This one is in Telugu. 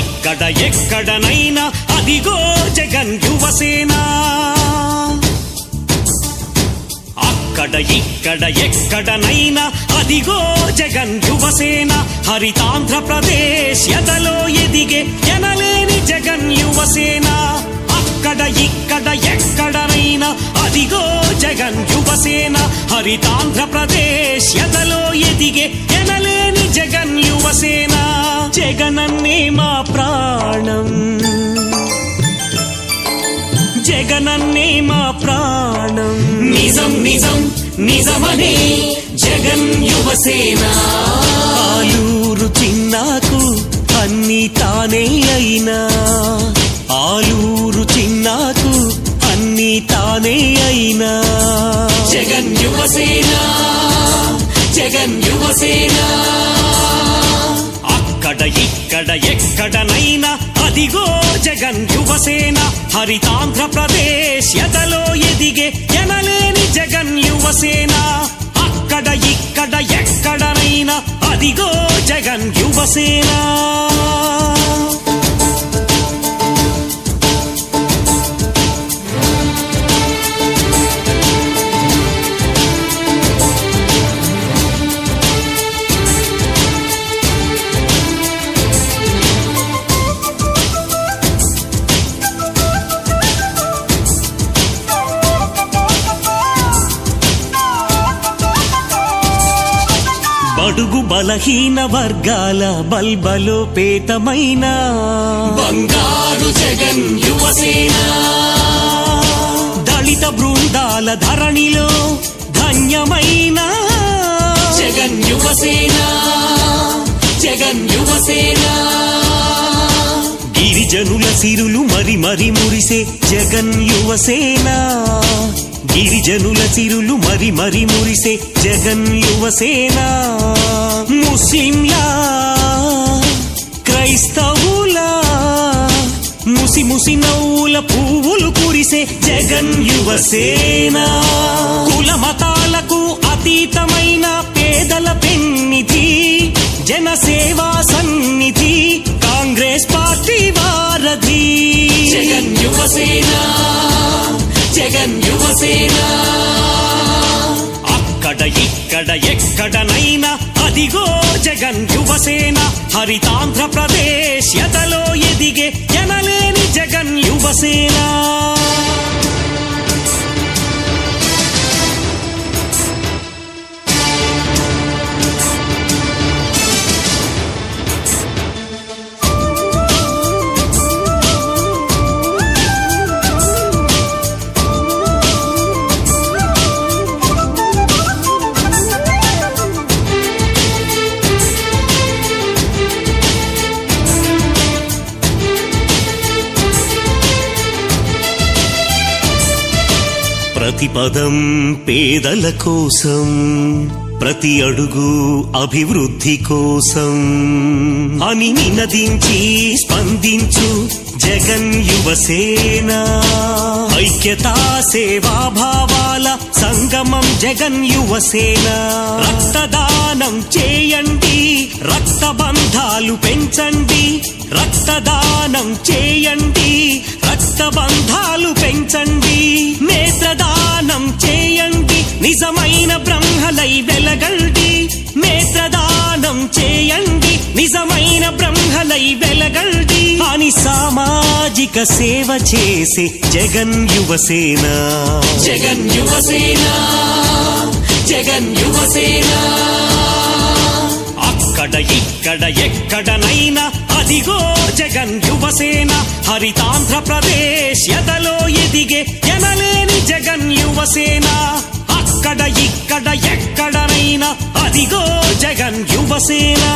ఇక్కడ ఎక్కడనైనా అదిగో జగన్ యువసేన. అక్కడ ఇక్కడ ఎక్కడనైనా అదిగో జగన్ యువసేన. హరితాంధ్రప్రదేశ్ ఎదలో ఎదిగే ఎనలేని జగన్ యువసేన. అక్కడ ఇక్కడ ఎక్కడనైనా అదిగో జగన్ యువసేన. హరితాంధ్రప్రదేశ్ ఎదలో ఎదిగే జగన్ యువసేన జగనన్నే మా ప్రాణం. జగనన్నే మా ప్రాణం. నిజం నిజం నిజమనే జగన్ యువసేన. ఆలూరు చిన్నాకు అన్ని తానే అయినా. ఆలూరు చిన్నాకు అన్ని తానే అయినా. జగన్ యువసేన జగన్ యువసేన. అక్కడ ఇక్కడ ఎక్కడనైనా అదిగో జగన్ యువసేన హరితాంధ్రప్రదేశ్ ఎదలో ఎదిగే ఎనలేని జగన్ యువసేన. అక్కడ ఇక్కడ ఎక్కడనైనా అదిగో జగన్ యువసేనా. బడుగు బలహీన వర్గాల బల్బలో పేతమైన. బంగారు జగన్ యువసేన. దళిత బృందాల ధరణిలో ధన్యమైన. జగన్ యువసేన. జగన్ యువసేన. గిరిజనుల సిరులు మరి మరి మురిసే జగన్ యువసేన. గిరిజనుల చిరులు మరి మరి మురిసే జగన్ యువసేన. ముస్లింలా క్రైస్తవులా ముసి ముసి నవ్వుల పువ్వులు కురిసే జగన్ యువసేన. కుల మతాలకు అతీతమైన పేదల పెన్నిధి జనసేవా సన్నిధి కాంగ్రెస్ పార్టీ వారధి. జగన్ యువసేన. జగన్ యువసేన. అక్కడ ఇక్కడ ఎక్కడనైనా అదిగో జగన్ యువసేన. హరితాంధ్రప్రదేశ్ ఎదలో ఎదిగే ఎనలేని జగన్ యువసేనా. ప్రతి పదం పేదల కోసం ప్రతి అడుగు అభివృద్ధి కోసం. అని నినదించి స్పందించు జగన్ యువసేన. ఐక్యతా సేవా భావాల సంగమం జగన్ యువసేన. రక్తదానం చేయండి రక్త బంధాలు పెంచండి రక్తదానం చేయండి రక్త బంధాలు పెంచండి. బ్రహ్మలై వెలగండి. నేత్రదానం చేయండి. నిజమైన బ్రహ్మలై వెలగండి. అని సామాజిక సేవ చేసే జగన్ యువసేన. జగన్ యువసేన. జగన్ యువసేన. అక్కడ ఇక్కడ ఎక్కడనైనా అదిగో జగన్ యువసేన. హరితాంధ్రప్రదేశ్ ఎదలో ఎదిగే ఎనలేని జగన్ యువసేన. అక్కడ ఇక్కడ ఎక్కడనైనా అదిగో జగన్ యువసేనా.